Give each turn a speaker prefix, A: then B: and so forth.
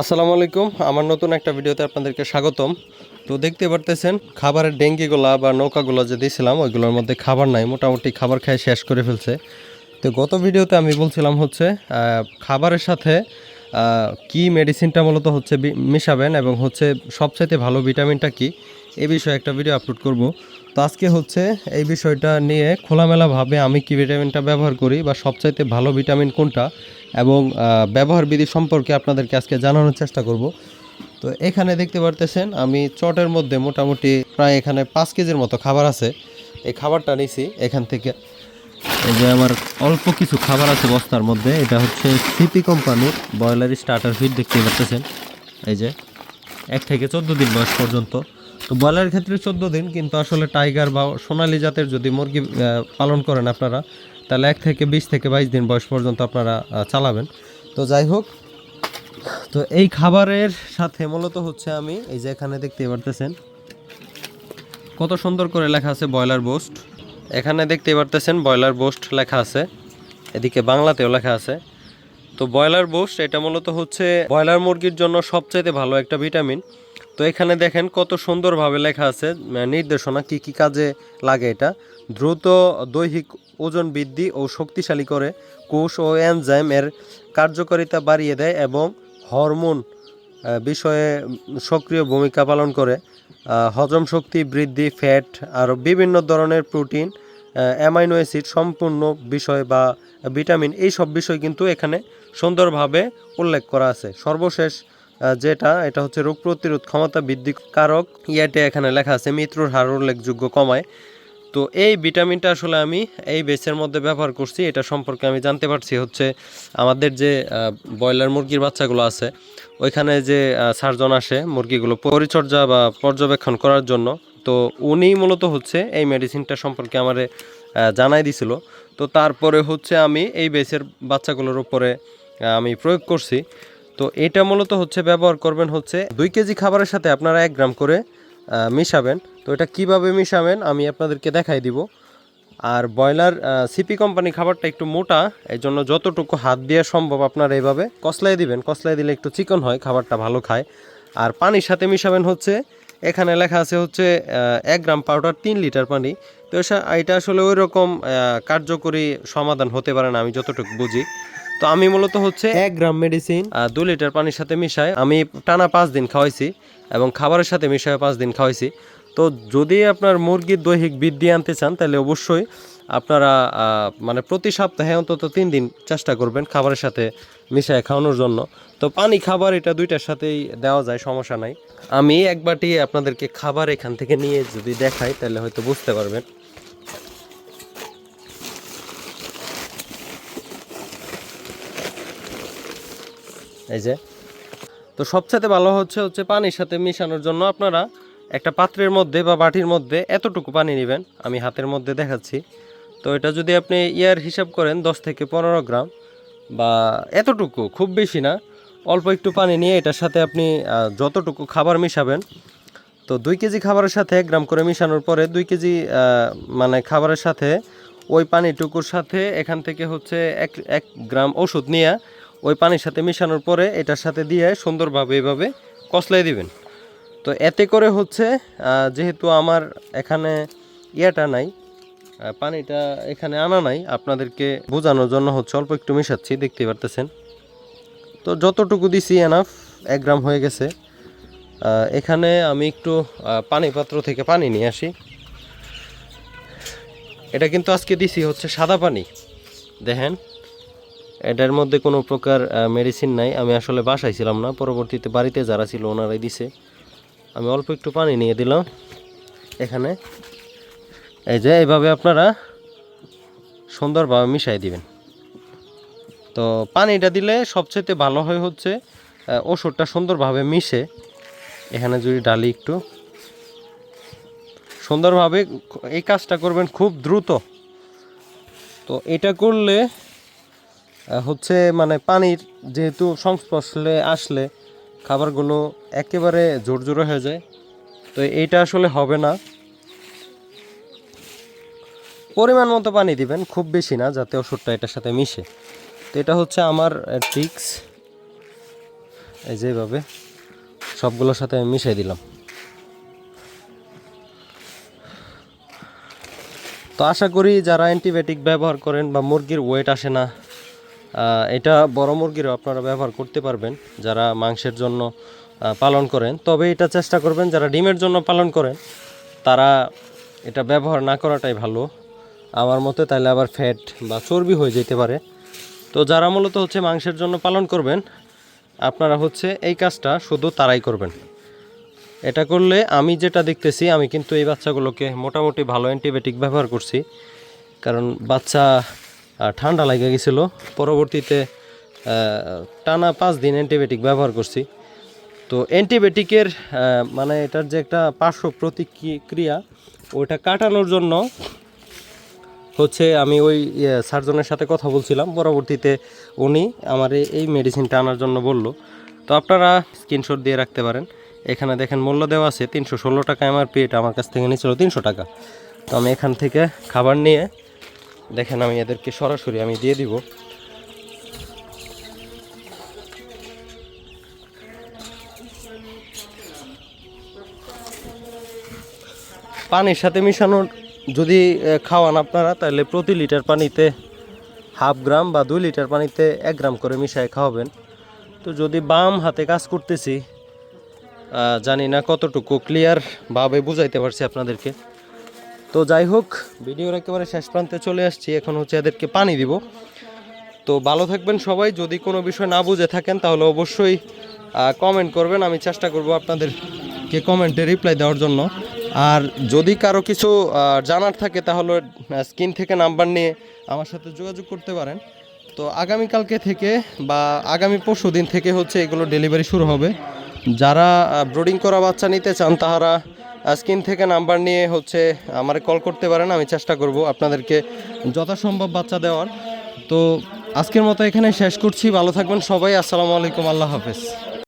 A: আসসালামু আলাইকুম। আমার নতুন একটা ভিডিওতে আপনাদেরকে স্বাগতম। তো দেখতে পারতেছেন, খাবারের ডেঙ্গিগুলা বা নৌকাগুলো যে দিয়েছিলাম ওইগুলোর মধ্যে খাবার নাই, মোটামুটি খাবার খেয়ে শেষ করে ফেলছে। তো গত ভিডিওতে আমি বলছিলাম হচ্ছে খাবারের সাথে কি মেডিসিনটা মূলত হচ্ছে মিশাবেন এবং হচ্ছে সবচাইতে ভালো ভিটামিনটা কি এই বিষয়ে একটা ভিডিও আপলোড করব। তো আজকে হচ্ছে এই বিষয়টা নিয়ে খোলামেলাভাবে আমি কি ভিটামিনটা ব্যবহার করি বা সবচাইতে ভালো ভিটামিন কোনটা এবং আহ, ব্যবহার বিধি সম্পর্কে আপনাদেরকে আজকে জানানোর চেষ্টা করব। তো এখানে দেখতে পারতেছেন আমি চটের মধ্যে মোটামুটি প্রায় এখানে পাঁচ কেজির মতো খাবার আছে। এই খাবারটা নিছি এখান থেকে। এই যে আমার অল্প কিছু খাবার আছে বস্তার মধ্যে এটা হচ্ছে সিপি কোম্পানির ব্রয়লার স্টার্টার ফিড দেখতে পাচ্ছেন এই যে এক থেকে চোদ্দ দিন বয়স পর্যন্ত। তো ব্রয়লারের ক্ষেত্রে চোদ্দ দিন, কিন্তু আসলে টাইগার বা সোনালী জাতের যদি মুরগি পালন করেন আপনারা, তাহলে এক থেকে বিশ থেকে বাইশ দিন বয়স পর্যন্ত আপনারা চালাবেন। তো যাই হোক, তো এই খাবারের সাথে মূলত হচ্ছে আমি, এই যে এখানে দেখতে পারতেছেন, কত সুন্দর করে লেখা আছে ব্রয়লার বোস্ট। এখানে দেখতে পারতেছেন ব্রয়লার বোস্ট লেখা আছে, এদিকে বাংলাতেও লেখা আছে। তো ব্রয়লার বোস্ট, এটা মূলত হচ্ছে ব্রয়লার মুরগির জন্য সবচাইতে ভালো একটা ভিটামিন। তো এখানে দেখেন কত সুন্দরভাবে লেখা আছে নির্দেশনা কি কি কাজে লাগে এটা। দ্রুত দৈহিক ওজন বৃদ্ধি ও শক্তিশালী করে কোষ ও এনজাইম এর কার্যকারিতা বাড়িয়ে দেয় এবং হরমোন বিষয়ে সক্রিয় ভূমিকা পালন করে। হজম শক্তি বৃদ্ধি, ফ্যাট আর বিভিন্ন ধরনের প্রোটিন অ্যামাইনো অ্যাসিড সম্পূর্ণ বিষয় বা ভিটামিন এই সব বিষয় কিন্তু এখানে সুন্দরভাবে উল্লেখ করা আছে। সর্বশেষ যেটা, এটা হচ্ছে রোগ প্রতিরোধ ক্ষমতা বৃদ্ধি কারক। ইয়াতে এখানে লেখা আছে মৃত্যুর হার উল্লেখযোগ্য কমায়। তো এই ভিটামিনটা আসলে আমি এই বেসের মধ্যে ব্যবহার করছি, এটা সম্পর্কে আমি জানতে পারছি হচ্ছে আমাদের যে ব্রয়লার মুরগির বাচ্চাগুলো আছে, ওইখানে যে সার্জন আসে মুরগিগুলো পরিচর্যা বা পর্যবেক্ষণ করার জন্য, তো উনি মূলত হচ্ছে এই মেডিসিনটা সম্পর্কে আমারে জানাই দিছিল। তো তারপরে হচ্ছে আমি এই বেসের বাচ্চাগুলোর উপরে আমি প্রয়োগ করছি। তো এটা মূলত হচ্ছে ব্যবহার করবেন হচ্ছে দুই কেজি খাবারের সাথে আপনারা এক গ্রাম করে মিশাবেন। তো এটা কীভাবে মিশাবেন আমি আপনাদেরকে দেখাই দিব। আর ব্রয়লার সিপি কোম্পানি খাবারটা একটু মোটা এই জন্য যতটুকু হাত দিয়ে সম্ভব আপনারা এইভাবে কসলাই দিবেন। কসলাই দিলে একটু চিকন হয়, খাবারটা ভালো খায়। আর পানির সাথে মিশাবেন হচ্ছে, এখানে লেখা আছে হচ্ছে এক গ্রাম পাউডার তিন লিটার পানি। তো এটা আসলে ওই রকম কার্যকরী সমাধান হতে পারে না, আমি যতটুকু বুঝি। তো আমি মূলত হচ্ছে এক গ্রাম মেডিসিন দু লিটার পানির সাথে মিশাই আমি টানা পাঁচ দিন খাওয়াইছি এবং খাবারের সাথে মিশায় পাঁচ দিন খাওয়াইছি। তো যদি আপনার মুরগির দৈহিক বৃদ্ধি আনতে চান তাহলে অবশ্যই আপনারা মানে প্রতি সপ্তাহে অন্তত তিন দিন চেষ্টা করবেন খাবারের সাথে মিশায় খাওয়ানোর জন্য। তো পানি খাবার এটা দুইটার সাথেই দেওয়া যায় সমস্যা নাই। আমি একবারটি আপনাদেরকে খাবার এখান থেকে নিয়ে যদি দেখাই তাহলে হয়তো বুঝতে পারবেন। এই যে। তো সবচেয়ে ভালো হচ্ছে হচ্ছে পানির সাথে মিশানোর জন্য আপনারা একটা পাত্রের মধ্যে বা বাটির মধ্যে এতটুকু পানি নেবেন। আমি হাতের মধ্যে দেখাচ্ছি। তো এটা যদি আপনি ইয়ার হিসাব করেন, দশ থেকে পনেরো গ্রাম বা এতটুকু, খুব বেশি না। অল্প একটু পানি নিয়ে এটার সাথে আপনি যতটুকু খাবার মিশাবেন, তো দুই কেজি খাবারের সাথে এক গ্রাম করে মিশানোর পরে দুই কেজি মানে খাবারের সাথে ওই পানিটুকুর সাথে এখান থেকে হচ্ছে এক এক গ্রাম ওষুধ নিয়ে ওই পানির সাথে মিশানোর পরে এটার সাথে দিয়ে সুন্দরভাবে এভাবে কসলাই দিবেন। তো এতে করে হচ্ছে যেহেতু আমার এখানে ইয়েটা নাই পানিটা এখানে আনা নাই, আপনাদেরকে বোঝানোর জন্য হচ্ছে অল্প একটু মিশাচ্ছি দেখতে পারতেছেন। তো যতটুকু দিছি এনাফ এক গ্রাম হয়ে গেছে। এখানে আমি একটু পানি পাত্র থেকে পানি নিয়ে আসি। এটা কিন্তু আজকে দিছি হচ্ছে সাদা পানি। দেখেন এটার মধ্যে কোনো প্রকার মেডিসিন নাই। আমি আসলে বাসায় ছিলাম না। পরবর্তীতে বাড়িতে যারা ছিল ওনারাই দিছে। আমি অল্প একটু পানি নিয়ে দিলাম। এখানে এই যে এইভাবে আপনারা সুন্দরভাবে মিশাই দিবেন। তো পানিটা দিলে সবচেয়ে ভালো হয় হচ্ছে ওষুধটা সুন্দরভাবে মিশে। এখানে যদি ডালি একটু। সুন্দরভাবে এই কাজটা করবেন খুব দ্রুত। তো এটা করলে হচ্ছে মানে পানির যেহেতু সংস্পর্শে আসলে খাবারগুলো একেবারে জোরজোরে হয়ে যায়, তো এইটা আসলে হবে না। পরিমাণ মতো পানি দিবেন, খুব বেশি না, যাতে ওষুধটা এটার সাথে মিশে। তো এটা হচ্ছে আমার ট্রিক্স এই যেভাবে সবগুলোর সাথে আমি মিশাই দিলাম। তো আশা করি যারা অ্যান্টিবায়োটিক ব্যবহার করেন বা মুরগির ওয়েট আসে না এটা বড় মুরগিরও আপনারা ব্যবহার করতে পারবেন যারা মাংসের জন্য পালন করেন। তবে এটা চেষ্টা করবেন, যারা ডিমের জন্য পালন করেন, তারা এটা ব্যবহার না করাটাই ভালো। আমার মতে তাহলে আবার ফ্যাট বা চর্বি হয়ে যেতে পারে। তো যারা মূলত হচ্ছে মাংসের জন্য পালন করবেন, আপনারা হচ্ছে এই কাজটা শুধু তারাই করবেন। এটা করলে আমি যেটা দেখতেছি, আমি কিন্তু এই বাচ্চাগুলোকে মোটামুটি ভালো অ্যান্টিবায়োটিক ব্যবহার করছি। কারণ বাচ্চা ঠান্ডা লেগে গেছিল। পরবর্তীতে টানা পাঁচ দিন অ্যান্টিবায়োটিক ব্যবহার করছি। তো অ্যান্টিবায়োটিকের মানে এটার যে একটা পার্শ্ব প্রতিক্রিয়া, ওইটা কাটানোর জন্য হচ্ছে আমি ওই সার্জনের সাথে কথা বলছিলাম। পরবর্তীতে উনি আমার এই- মেডিসিনটা আনার জন্য বলল। তো আপনারা স্ক্রিনশট দিয়ে রাখতে পারেন। এখানে দেখেন মূল্য দেওয়া আছে তিনশো ষোলো টাকা আমার পেট আমার কাছ থেকে নিয়েছিল তিনশো টাকা। তো আমি এখান থেকে খাবার নিয়ে দেখেন আমি এদেরকে সরাসরি আমি দিয়ে দিব। পানির সাথে মিশানো যদি খাওয়ান আপনারা, তাহলে প্রতি লিটার পানিতে হাফ গ্রাম বা দুই লিটার পানিতে এক গ্রাম করে মিশায় খাওয়াবেন। তো যদি বাম হাতে কাজ করতেছি জানি না কতটুকু ক্লিয়ারভাবে বুঝাইতে পারছি আপনাদেরকে। তো যাই হোক, ভিডিওর একেবারে শেষ প্রান্তে চলে আসছি। এখন হচ্ছে এদেরকে পানি দিব। তো ভালো থাকবেন সবাই। যদি কোনো বিষয় না বুঝে থাকেন, তাহলে অবশ্যই কমেন্ট করবেন। আমি চেষ্টা করব আপনাদেরকে কমেন্টে রিপ্লাই দেওয়ার জন্য। আর যদি কারও কিছু জানার থাকে, তাহলে স্ক্রিন থেকে নাম্বার নিয়ে আমার সাথে যোগাযোগ করতে পারেন। তো আগামীকালকে থেকে বা আগামী পরশু দিন থেকে হচ্ছে এগুলো ডেলিভারি শুরু হবে। যারা ব্রোডিং করা বাচ্চা নিতে চান, তাহারা স্ক্রিন থেকে নাম্বার নিয়ে হচ্ছে আমার কল করতে পারেন, আমি চেষ্টা করব আপনাদেরকে যথাসম্ভব বাচ্চা দেওয়ার। তো আজকের মতো এখানে শেষ করছি, ভালো থাকবেন সবাই, আসসালামু আলাইকুম, আল্লাহ হাফেজ।